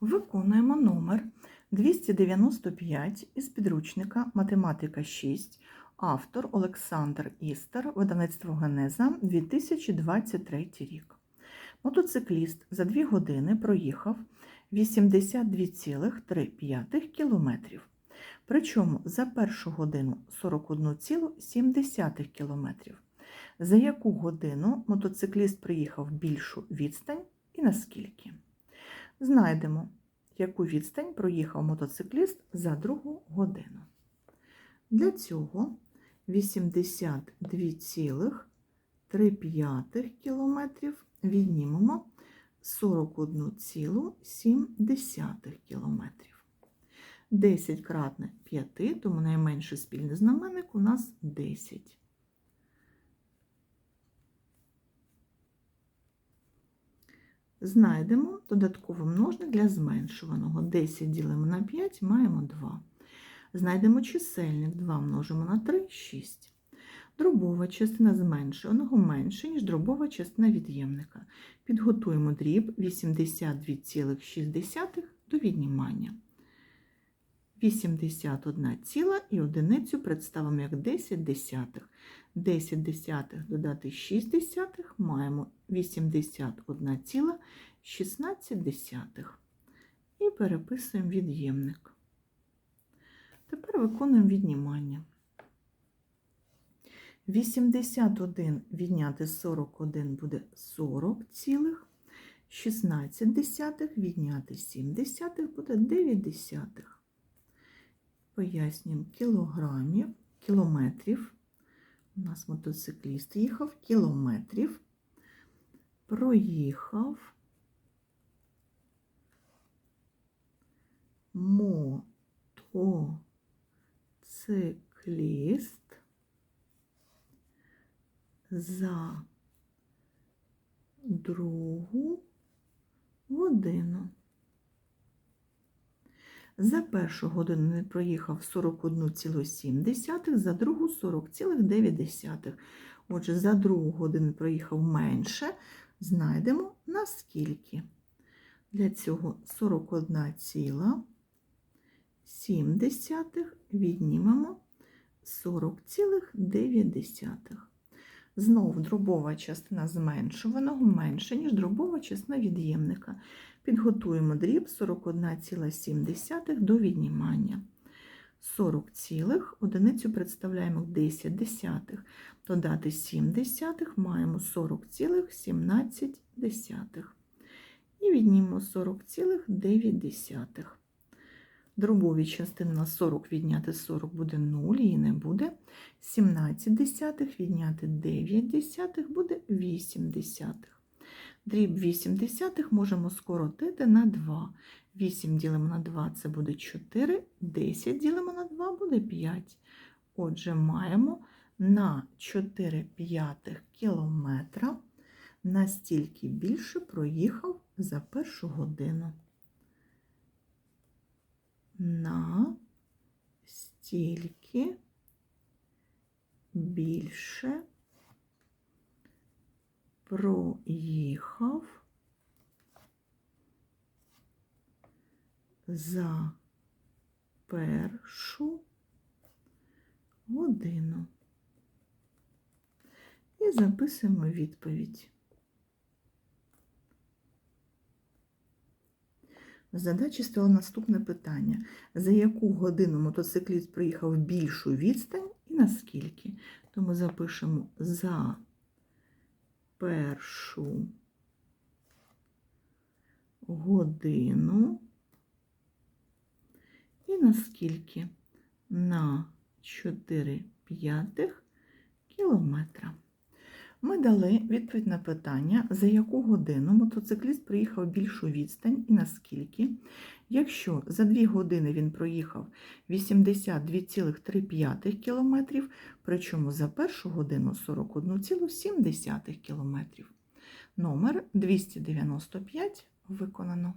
Виконуємо номер 295 із підручника Математика 6, автор Олександр Істер, видавництво Генеза 2023 рік. Мотоцикліст за 2 години проїхав 82,3 кілометрів. Причому за першу годину 41,7 кілометрів. За яку годину мотоцикліст приїхав більшу відстань і наскільки? Знайдемо, яку відстань проїхав мотоцикліст за другу годину. Для цього 82,3 км віднімемо 41,7 км. 10 кратне 5, тому найменший спільний знаменник у нас 10. Знайдемо додатковий множник для зменшуваного. 10 ділимо на 5, маємо 2. Знайдемо чисельник 2 множимо на 3 6. Дробова частина зменшуваного менше, ніж дробова частина від'ємника. Підготуємо дріб 82,6 до віднімання. 81 ціла і одиницю представимо як 10 десятих. 10 десятих додати 6 десятих маємо 81 ціла 16 десятих. І переписуємо від'ємник. Тепер виконуємо віднімання. 81 відняти 41 буде 40 цілих. 16 десятих відняти 7 десятих буде 9 десятих пояснюємо кілограмів, кілометрів. У нас мотоцикліст їхав кілометрів, проїхав мотоцикліст за другу годину. За першу годину він проїхав 41,7, за другу 40,9. Отже, за другу годину проїхав менше. Знайдемо наскільки. Для цього 41,7 віднімемо 40,9. Знову дробова частина зменшуваного менше, ніж дробова частина від'ємника. Підготуємо дріб 41,7 до віднімання. 40 цілих, одиницю представляємо 10 десятих. Додати 7 десятих маємо 40,17 десятих. І віднімемо 40,9. Дробові частини на 40 відняти 40 буде 0, і не буде. 17 десятих відняти 9 десятих буде 8 десятих. Дріб 8 десятих можемо скоротити на 2. 8 ділимо на 2 це буде 4, 10 ділимо на 2 буде 5. Отже, маємо на 4 п'ятих кілометра настільки більше проїхав за першу годину. На стільки більше проїхав за першу годину. І записуємо відповідь. Задачі стало наступне питання: за яку годину мотоцикліст проїхав більшу відстань і наскільки? Тому запишемо за першу годину і наскільки на 4 п'ятих кілометра. Ми дали відповідь на питання, за яку годину мотоцикліст проїхав більшу відстань і наскільки. Якщо за 2 години він проїхав 82,3 км, причому за першу годину 41,7 км. Номер 295 виконано.